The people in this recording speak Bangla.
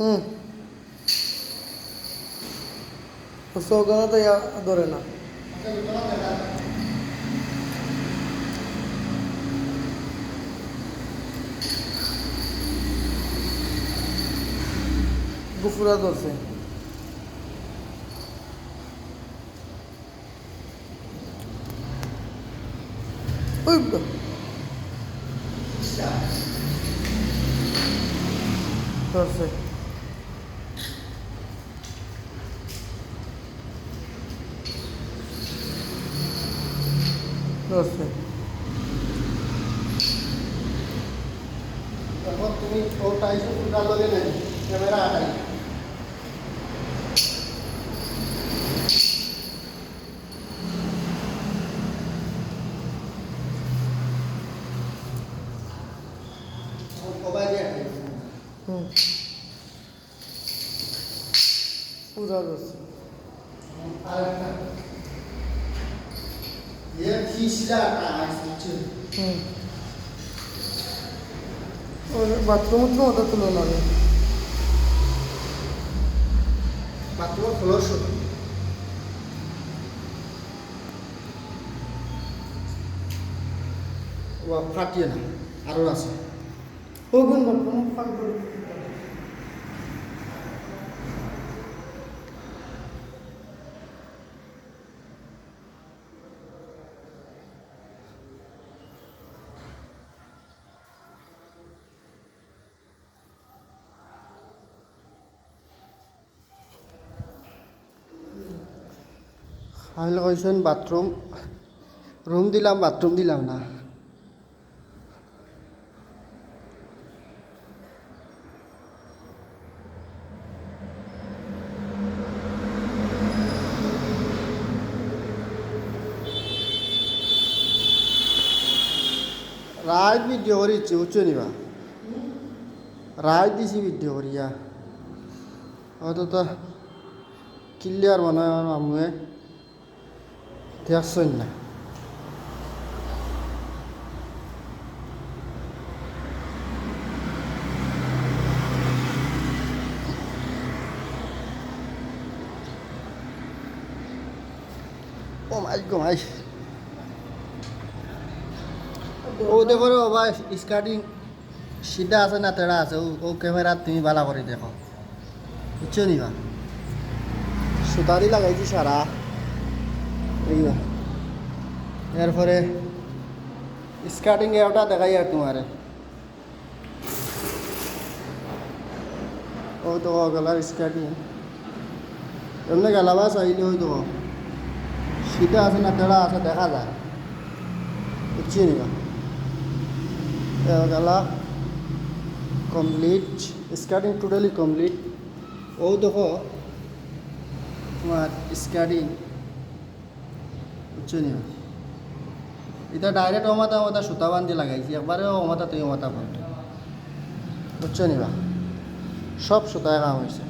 হুম। চৌকানো তো ধরে না। গুফুরা ধরছে। ওই তো। ধরছে ধরছে এখন তুমি ওটা এসে ফুটার লগে নেই ক্যামেরা আটাই পুরা হুম। ওর বাথরুম তো ওটা তুলো না। বাথরুম ফ্লোর শুধু ফাটিয়ে না আরও আছে। ওগুন বাথরুম? ফাঁক করে আমি কইছেন বাথরুম, রুম দিলাম, বাথরুম দিলাম না। রাত ভিডিও করিছি, বুঝছ নিবা রাত দিছি ভিডিও করিয়া। হয়তো তো ক্লিয়ার হয় আমার মামুয়ে। দেখছেন না ও মাই গো মাই ও দেখো রে বাবা স্কার্টিং সিধা আছে না তেড়া আছে ও ক্যামেরা তুমি ভালো করে দেখো বুঝছ নিবা সুতারি লাগাইছি সারা এইবা এরপরে স্কার্টিং ওটা দেখাই আর তোমারে ও তো গলার স্কার্টিং এমনি গেলাবা চাইলে ওই তো সিধা আছে না তেড়া আছে দেখা যায় বুঝছি নিবা গলা কমপ্লিট স্কার্টিং টোটালি কমপ্লিট ও দেখো তোমার স্কার্টিং বুঝছ এটা ডাইরেক্ট অমাতা অমাতা সুতা বান্ধি লাগাইছি একবারে অমাতা তুই অমাতা বান্ধ। বুঝছ নিবা সব সুতায় কাম হয়েছে